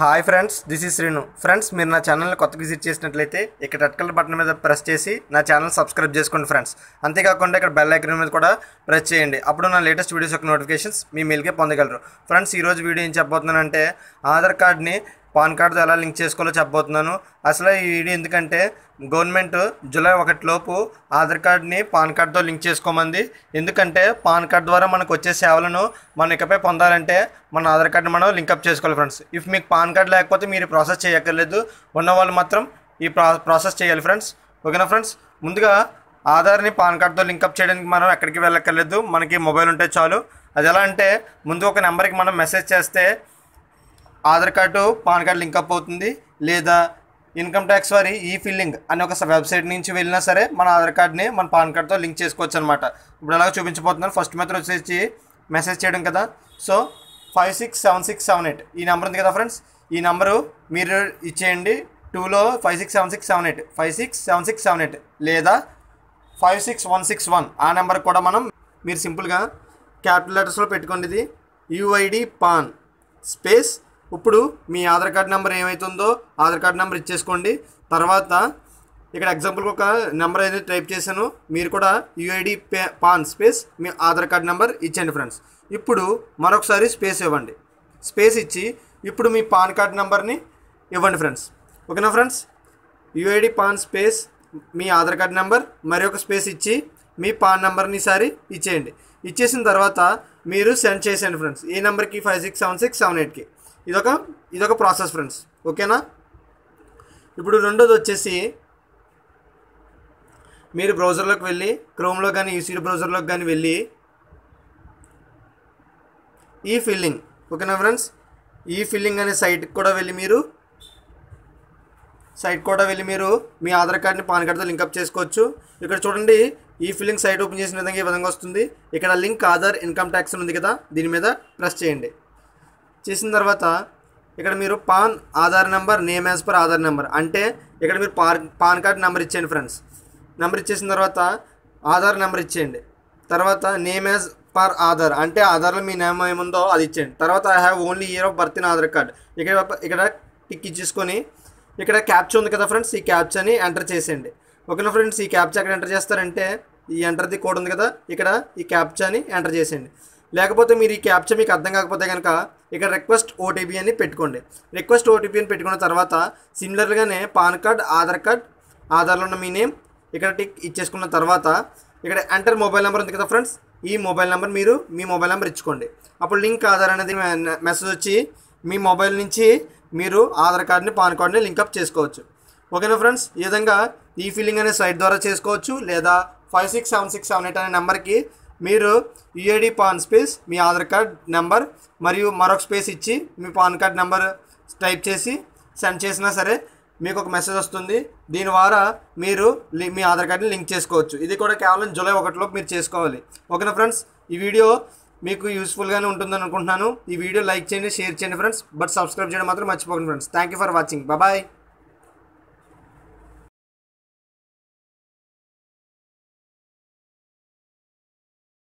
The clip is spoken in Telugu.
Hi friends this is Srinu friends మీరు నా ఛానల్ని కొత్త విజిట్ చేసినట్లయితే ఇక్కడ రెడ్ కలర్ బటన్ మీద ప్రెస్ చేసి నా ఛానల్ సబ్స్క్రైబ్ చేసుకోండి ఫ్రెండ్స్ అంతేకాకుండా ఇక్కడ బెల్ ఐకన్ మీద కూడా ప్రెస్ చేయండి. అప్పుడు నా లేటెస్ట్ వీడియోస్ యొక్క నోటిఫికేషన్స్ మీ మెయిల్కే పొందగలరు. ఫ్రెండ్స్ ఈరోజు వీడియో ఏం చెప్పబోతున్నానంటే ఆధార్ కార్డ్ని పాన్ కార్డ్తో ఎలా లింక్ చేసుకోవాలో చెప్పబోతున్నాను. అసలు ఈ వీడియో ఎందుకంటే గవర్నమెంట్ జూలై ఒకటిలోపు ఆధార్ కార్డ్ని పాన్ కార్డ్తో లింక్ చేసుకోమంది. ఎందుకంటే పాన్ కార్డ్ ద్వారా మనకు వచ్చే సేవలను మనం ఇకపై పొందాలంటే మన ఆధార్ కార్డ్ని మనం లింకప్ చేసుకోవాలి ఫ్రెండ్స్. ఇఫ్ మీకు పాన్ కార్డ్ లేకపోతే మీరు ప్రాసెస్ చేయక్కర్లేదు. ఉన్న వాళ్ళు మాత్రం ఈ ప్రాసెస్ చేయాలి ఫ్రెండ్స్. ఓకేనా ఫ్రెండ్స్? ముందుగా ఆధార్ని పాన్ కార్డ్తో లింకప్ చేయడానికి మనం ఎక్కడికి వెళ్ళక్కర్లేదు. మనకి మొబైల్ ఉంటే చాలు. అది ఎలా అంటే ముందు ఒక నెంబర్కి మనం మెసేజ్ చేస్తే Aadhaar card PAN card link up అవుతుంది. లేదా ఇన్కమ్ ట్యాక్స్ వారి ఈ ఫిల్లింగ్ అనే ఒక వెబ్సైట్ నుంచి వెళ్ళినా సరే మన ఆధార్ కార్డ్ని మన పాన్ కార్డ్తో లింక్ చేసుకోవచ్చు అనమాట ఇప్పుడు అలాగ చూపించబోతున్నాను. ఫస్ట్ మెథడ్ వచ్చేసి మెసేజ్ చేయడం కదా. So five six seven six seven eight ఈ నెంబర్ ఉంది కదా ఫ్రెండ్స్? ఈ నెంబరు మీరు ఇచ్చేయండి. టూలో five six seven six seven eight five six seven six seven eight లేదా five six one six one ఆ నెంబర్ కూడా మనం మీరు సింపుల్గా క్యాపిటల్ లెటర్స్లో పెట్టుకోండి ఇది. యూఐడి పాన్ స్పేస్ ఇప్పుడు మీ ఆధార్ కార్డ్ నెంబర్ ఏమవుతుందో ఆధార్ కార్డ్ నెంబర్ ఇచ్చేసుకోండి. తర్వాత ఇక్కడ ఎగ్జాంపుల్కి ఒక నెంబర్ అయితే టైప్ చేశాను. మీరు కూడా యూఐడి పే పాన్ స్పేస్ మీ ఆధార్ కార్డ్ నెంబర్ ఇచ్చేయండి ఫ్రెండ్స్ ఇప్పుడు మరొకసారి స్పేస్ ఇవ్వండి. స్పేస్ ఇచ్చి ఇప్పుడు మీ పాన్ కార్డ్ నెంబర్ని ఇవ్వండి ఫ్రెండ్స్ ఓకేనా ఫ్రెండ్స్ యూఐడి పాన్ స్పేస్ మీ ఆధార్ కార్డ్ నెంబర్ మరి ఒక స్పేస్ ఇచ్చి మీ పాన్ నెంబర్ని ఈసారి ఇచ్చేయండి. ఇచ్చేసిన తర్వాత మీరు సెండ్ చేసేయండి ఫ్రెండ్స్ ఈ నెంబర్కి five six seven six seven ఎయిట్కి ఇదొక ఇదొక ప్రాసెస్ ఫ్రెండ్స్ ఓకేనా? ఇప్పుడు రెండోది వచ్చేసి మీరు బ్రౌజర్లోకి వెళ్ళి క్రోమ్లో కానీ యూసీడీ బ్రౌజర్లోకి కానీ వెళ్ళి ఈ ఫిల్లింగ్ ఓకేనా ఫ్రెండ్స్ ఈ ఫిల్లింగ్ అనే సైట్కి కూడా వెళ్ళి మీరు సైట్ కూడా వెళ్ళి మీరు మీ ఆధార్ కార్డ్ని పాన్ కార్డ్తో లింకప్ చేసుకోవచ్చు. ఇక్కడ చూడండి ఈ ఫిల్లింగ్ సైట్ ఓపెన్ చేసిన విధంగా ఈ విధంగా వస్తుంది. ఇక్కడ లింక్ ఆధార్ ఇన్కమ్ ట్యాక్స్ ఉంది కదా దీని మీద ప్రెస్ చేయండి. చేసిన తర్వాత ఇక్కడ మీరు PAN Aadhaar number name as per Aadhaar number. అంటే ఇక్కడ మీరు పాన్ పాన్ కార్డ్ నెంబర్ ఇచ్చేయండి ఫ్రెండ్స్. నెంబర్ ఇచ్చేసిన తర్వాత ఆధార్ నెంబర్ ఇచ్చేయండి. తర్వాత నేమ్ యాజ్ పర్ ఆధార్. అంటే ఆధార్లో మీ నేమ్ ఏముందో అది ఇచ్చేయండి. తర్వాత I have only year of birth in Aadhaar card. ఇక్కడ ఇక్కడ టిక్ ఇచ్చేసుకొని ఇక్కడ క్యాప్చ ఉంది కదా ఫ్రెండ్స్ ఈ క్యాప్చని ఎంటర్ చేసేయండి. ఓకేనా ఫ్రెండ్స్? ఈ క్యాప్చ ఎక్కడ ఎంటర్ చేస్తారంటే ఈ ఎంటర్ ది కోడ్ ఉంది కదా ఇక్కడ ఈ క్యాప్చని ఎంటర్ చేసేయండి. లేకపోతే మీరు ఈ క్యాప్చర్ మీకు అర్థం కాకపోతే కనుక ఇక్కడ రిక్వెస్ట్ ఓటీపీ అని పెట్టుకోండి. రిక్వెస్ట్ ఓటీపీ అని పెట్టుకున్న తర్వాత సిమిలర్గానే పాన్ కార్డ్ ఆధార్ కార్డ్ ఆధార్లో ఉన్న మీ నేమ్ ఇక్కడ టిక్ ఇచ్చేసుకున్న తర్వాత ఇక్కడ ఎంటర్ మొబైల్ నెంబర్ ఉంది కదా ఫ్రెండ్స్ ఈ మొబైల్ నెంబర్ మీరు మీ మొబైల్ నెంబర్ ఇచ్చుకోండి. అప్పుడు లింక్ ఆధార్ అనేది మెసేజ్ వచ్చి మీ మొబైల్ నుంచి మీరు ఆధార్ కార్డ్ని పాన్ కార్డ్ని లింకప్ చేసుకోవచ్చు. ఓకేనా ఫ్రెండ్స్ ఈ విధంగా ఈ ఫీలింగ్ అనే సైట్ ద్వారా చేసుకోవచ్చు లేదా five six seven six seven eight అనే నెంబర్కి మీరు యూఐడి పాన్ స్పేస్ మీ ఆధార్ కార్డ్ నెంబర్ మరియు మరొక స్పేస్ ఇచ్చి మీ పాన్ కార్డ్ నెంబర్ టైప్ చేసి సెండ్ చేసినా సరే మీకు ఒక మెసేజ్ వస్తుంది. దీని ద్వారా మీరు లి- మీ ఆధార్ కార్డ్ని లింక్ చేసుకోవచ్చు. ఇది కూడా కేవలం జూలై ఒకటిలోపు మీరు చేసుకోవాలి. ఓకేనా ఫ్రెండ్స్? ఈ వీడియో మీకు యూస్ఫుల్గానే ఉంటుందని అనుకుంటున్నాను. ఈ వీడియో లైక్ చేయండి షేర్ చేయండి ఫ్రెండ్స్. బట్ సబ్స్క్రైబ్ చేయడం మాత్రం మర్చిపోకండి friends. Thank you for watching. Bye.